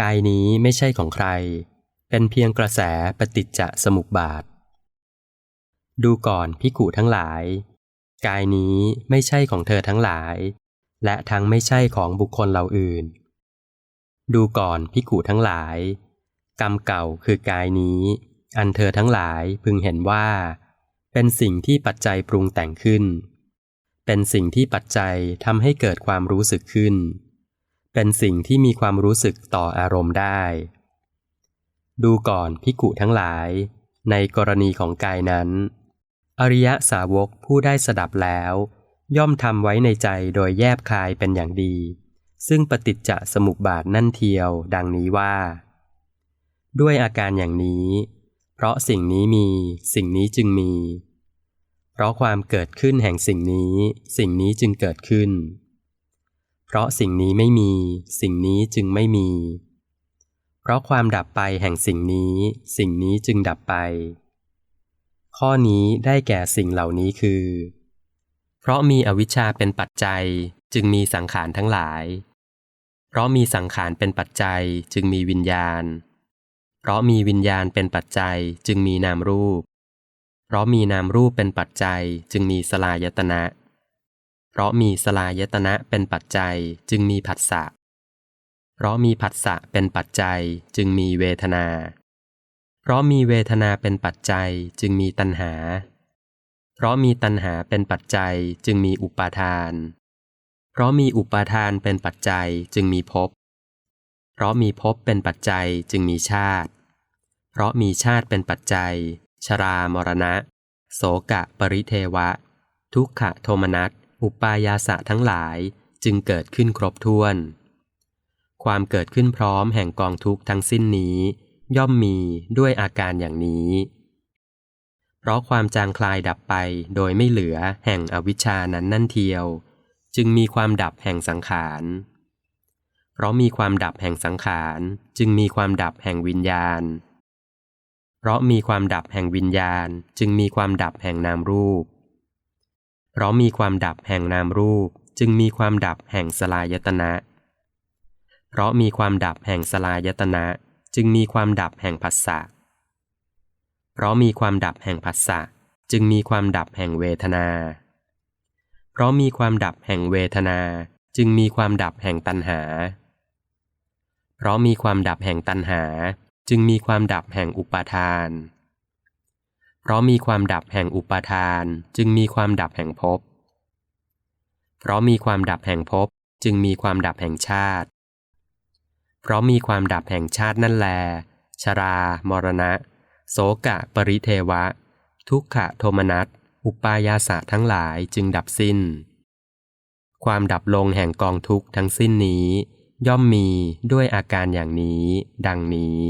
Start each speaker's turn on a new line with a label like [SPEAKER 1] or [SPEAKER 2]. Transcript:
[SPEAKER 1] กายนี้ไม่ใช่ของใคร เป็นเพียงกระแสปฏิจจสมุปบาท ดูก่อนพิกุทั้งหลาย กายนี้ไม่ใช่ของเธอทั้งหลาย และทั้งไม่ใช่ของบุคคลเหล่าอื่น ดูก่อนพิกุทั้งหลาย กรรมเก่าคือกายนี้ อันเธอทั้งหลายพึงเห็นว่า เป็นสิ่งที่ปัจจัยปรุงแต่งขึ้น เป็นสิ่งที่ปัจจัยทำให้เกิดความรู้สึกขึ้น เป็นสิ่งที่มีความรู้สึกต่ออารมณ์ได้ ดูก่อนพิกุทั้งหลาย ในกรณีของกายนั้น อริยสาวกผู้ได้สดับแล้ว ย่อมทำไว้ในใจโดยแยบคายเป็นอย่างดี ซึ่งปฏิจจสมุปบาทนั่นเทียว ดังนี้ว่า ด้วยอาการอย่างนี้ เพราะสิ่งนี้มีสิ่งนี้จึงมี เพราะความเกิดขึ้นแห่งสิ่งนี้ สิ่งนี้จึงเกิดขึ้น เพราะสิ่งนี้ไม่มี สิ่งนี้จึงไม่มี เพราะความดับไปแห่งสิ่งนี้ สิ่งนี้จึงดับไป ข้อนี้ได้แก่สิ่งเหล่านี้คือ เพราะมีอวิชชาเป็นปัจจัยจึงมีสังขารทั้งหลาย เพราะมีสังขารเป็นปัจจัยจึงมีวิญญาณ เพราะมีวิญญาณเป็นปัจจัยจึงมีนามรูป เพราะมีนามรูปเป็นปัจจัยจึงมีสลายตนะเพราะมีสลายตนะเป็นปัจจัยจึงมีผัสสะ เพราะมีผัสสะเป็นปัจจัยจึงมีเวทนา เพราะมีเวทนาเป็นปัจจัยจึงมีตัณหา เพราะมีตัณหาเป็นปัจจัยจึงมีอุปาทาน เพราะมีอุปาทานเป็นปัจจัยจึงมีภพ เพราะมีภพเป็นปัจจัยจึงมีชาติ เพราะมีชาติเป็นปัจจัย ชรามรณะ โสกะปริเทวะ ทุกขโทมนัส อุปายาสะทั้งหลายจึงเกิดขึ้นครบถ้วน ความเกิดขึ้นพร้อมแห่งกองทุกข์ทั้งสิ้นนี้ ย่อมมีด้วยอาการอย่างนี้ เพราะความจางคลายดับไปโดยไม่เหลือแห่งอวิชชานั้นนั่นเทียว จึงมีความดับแห่งสังขารเพราะมีความดับแห่งสังขาร จึงมีความดับแห่งวิญญาณ เพราะมีความดับแห่งวิญญาณ จึงมีความดับแห่งนามรูป เพราะมีความดับแห่งนามรูป จึงมีความดับแห่งสลายตนะ เพราะมีความดับแห่งสลายตนะ จึงมีความดับแห่งผัสสะเพราะมีความดับแห่งผัสสะจึงมีความดับแห่งเวทนา เพราะมีความดับแห่งเวทนา จึงมีความดับแห่งตัณหา เพราะมีความดับแห่งตัณหา จึงมีความดับแห่งอุปาทาน เพราะมีความดับแห่งอุปาทานจึงมีความดับแห่งภพ เพราะมีความดับแห่งภพจึงมีความดับแห่งชาติ เพราะมีความดับแห่งชาตินั่นแล ชรา มรณะ โสกะ ปริเทวะ ทุกขะโทมนัส อุปายาสะทั้งหลายจึงดับสิ้น ความดับลงแห่งกองทุกข์ทั้งสิ้นนี้ ย่อมมีด้วยอาการอย่างนี้ ดังนี้